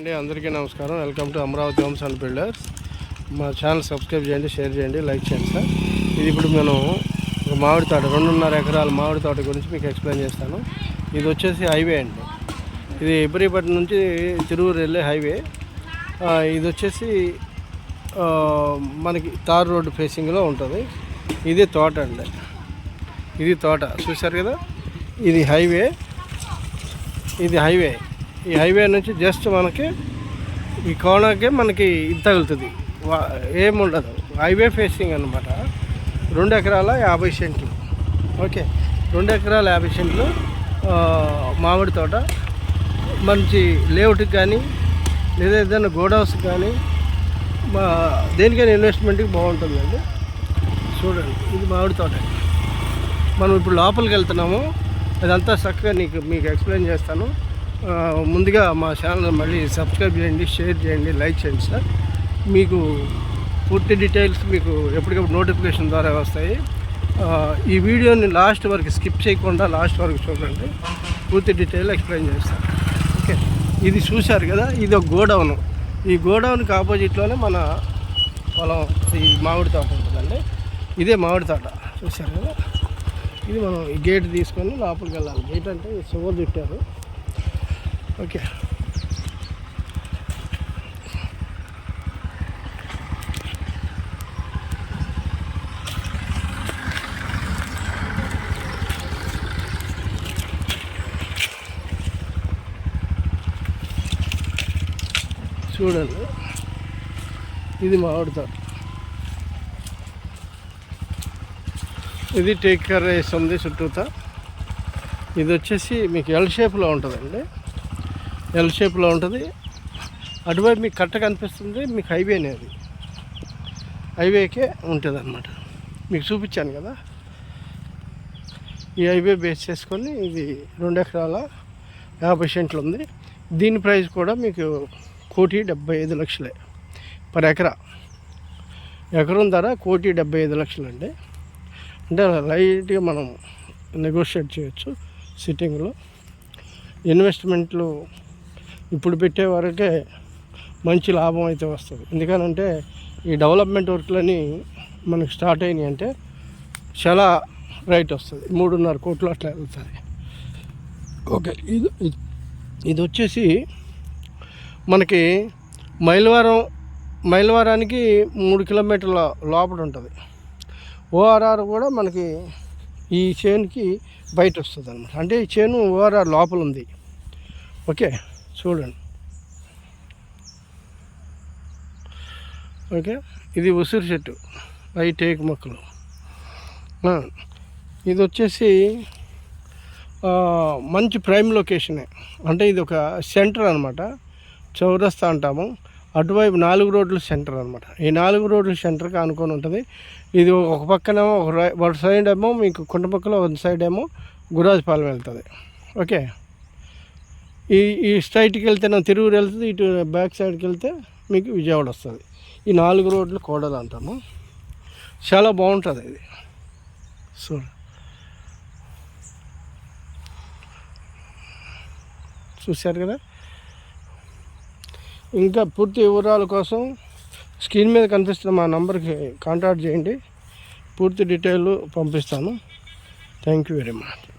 అండి అందరికీ నమస్కారం. Welcome to Amaravati homes and builders. మా ఛానల్ సబ్స్క్రైబ్ చేయండి షేర్ చేయండి లైక్ చేయండి సార్. ఇది ఇప్పుడు నేను ఒక మామిడి తోట రెండున్నర ఎకరాల మామిడి తోట గురించి మీకు ఎక్స్ప్లెయిన్ చేస్తాను. ఇది వచ్చేసి హైవే అండి. ఇది ఇబ్రిపట్నం నుంచి తిరువురు వెళ్ళే హైవే. ఇది వచ్చేసి మనకి తార్ రోడ్డు ఫేసింగ్లో ఉంటుంది. ఇది తోట అండి. ఇది తోట చూశారు కదా? ఇది హైవే. ఇది హైవే. ఈ హైవే నుంచి జస్ట్ మనకి ఈ కోణకే మనకి ఇది తగులుతుంది. ఏముండదు హైవే ఫేసింగ్ అనమాట రెండు ఎకరాల యాభై సెంట్లు. ఓకే. రెండు ఎకరాల యాభై సెంట్లు మామిడి తోట. మంచి లేఅవుట్కి కానీ లేదా ఏదైనా గోడ్ కానీ మా దేనికైనా ఇన్వెస్ట్మెంట్కి బాగుంటుందండి చూడండి. ఇది మామిడి తోట. మనం ఇప్పుడు లోపలికి వెళ్తున్నాము. అదంతా చక్కగా నీకు మీకు ఎక్స్ప్లెయిన్ చేస్తాను. ముందుగా మా ఛానల్ మళ్ళీ సబ్స్క్రైబ్ చేయండి షేర్ చేయండి లైక్ చేయండి సార్. మీకు పూర్తి డీటెయిల్స్ మీకు ఎప్పటికప్పుడు నోటిఫికేషన్ ద్వారా వస్తాయి. ఈ వీడియోని లాస్ట్ వరకు స్కిప్ చేయకుండా లాస్ట్ వరకు చూడండి. పూర్తి డీటెయిల్ ఎక్స్ప్లెయిన్ చేస్తాను. ఓకే. ఇది చూశారు కదా ఇది ఒక గోడౌన్. ఈ గోడౌన్కి ఆపోజిట్లోనే మన పొలం ఈ మామిడి తోట ఉంటుందండి. ఇదే మామిడి తోట. చూశారు కదా? ఇది మనం ఈ గేట్ తీసుకొని లోపలికి వెళ్ళాలి. గేట్ అంటే సువర్ చుట్టారు. ఓకే. చూడండి. ఇది మామిడి తోట ఇది టేక్ కేర్ వేస్తుంది ఉంది చుట్టూతా. ఇది వచ్చేసి మీకు ఎల్ షేప్లో ఉంటుందండి. ఎల్ షేప్లో ఉంటుంది. అటువైపు మీకు కట్ట కనిపిస్తుంది మీకు హైవే అనేది. హైవేకే ఉంటుంది అనమాట మీకు చూపించాను కదా. ఈ హైవే బేస్ చేసుకొని ఇది రెండు ఎకరాల యాభై సెంట్లు ఉంది. దీని ప్రైస్ కూడా మీకు కోటి డెబ్బై ఐదు లక్షలే పర్ ఎకరా. ఎకరం ధర కోటి డెబ్బై ఐదు లక్షలు అండి అంటే లైట్గా మనం నెగోషియేట్ చేయొచ్చు సిట్టింగ్లో ఇన్వెస్ట్మెంట్లు ఇప్పుడు పెట్టే వరకే మంచి లాభం అయితే వస్తుంది. ఎందుకనంటే ఈ డెవలప్మెంట్ వర్క్లని మనకు స్టార్ట్ అయినాయి అంటే చాలా రైట్ వస్తుంది. మూడున్నర కోట్లు అట్లా వెళ్తుంది ఓకే ఇది ఇది- ఇది వచ్చేసి మనకి మైలవరం మైలవరానికి మూడు కిలోమీటర్ల లోపల ఉంటుంది. ఓఆర్ఆర్ కూడా మనకి ఈ చేనుకి బయట వస్తుంది అనమాట అంటే ఈ చేను ఓఆర్ఆర్ లోపల ఉంది. ఓకే చూడండి. ఓకే? ఇది ఉసిరి చెట్టు. అవి టేకు మొక్కలు. ఇది వచ్చేసి మంచి ప్రైమ్ లొకేషనే. అంటే ఇది ఒక సెంటర్ అనమాట చౌరస్తా అంటాము. అటువైపు నాలుగు రోడ్ల సెంటర్ అనమాట ఈ నాలుగు రోడ్ల సెంటర్కి అనుకొని ఉంటుంది. ఇది ఒక పక్కనేమో ఒక ఒక సైడ్ ఏమో మీకు కుండపక్కలో ఒక సైడ్ ఏమో గురాజ్పాలెం వెళ్తుంది. ఓకే? ఈ ఈ స్ట్రైట్కి వెళ్తే నా తిరువురు వెళ్తుంది ఇటు బ్యాక్ సైడ్కి వెళ్తే మీకు విజయవాడ వస్తుంది. ఈ నాలుగు రోడ్లు కోడలు అంటాము. చాలా బాగుంటుంది ఇది. సో చూశారు కదా? ఇంకా పూర్తి వివరాల కోసం స్క్రీన్ మీద కనిపిస్తున్న మా నంబర్కి కాంటాక్ట్ చేయండి. పూర్తి డీటెయిల్ పంపిస్తాను. Thank you very much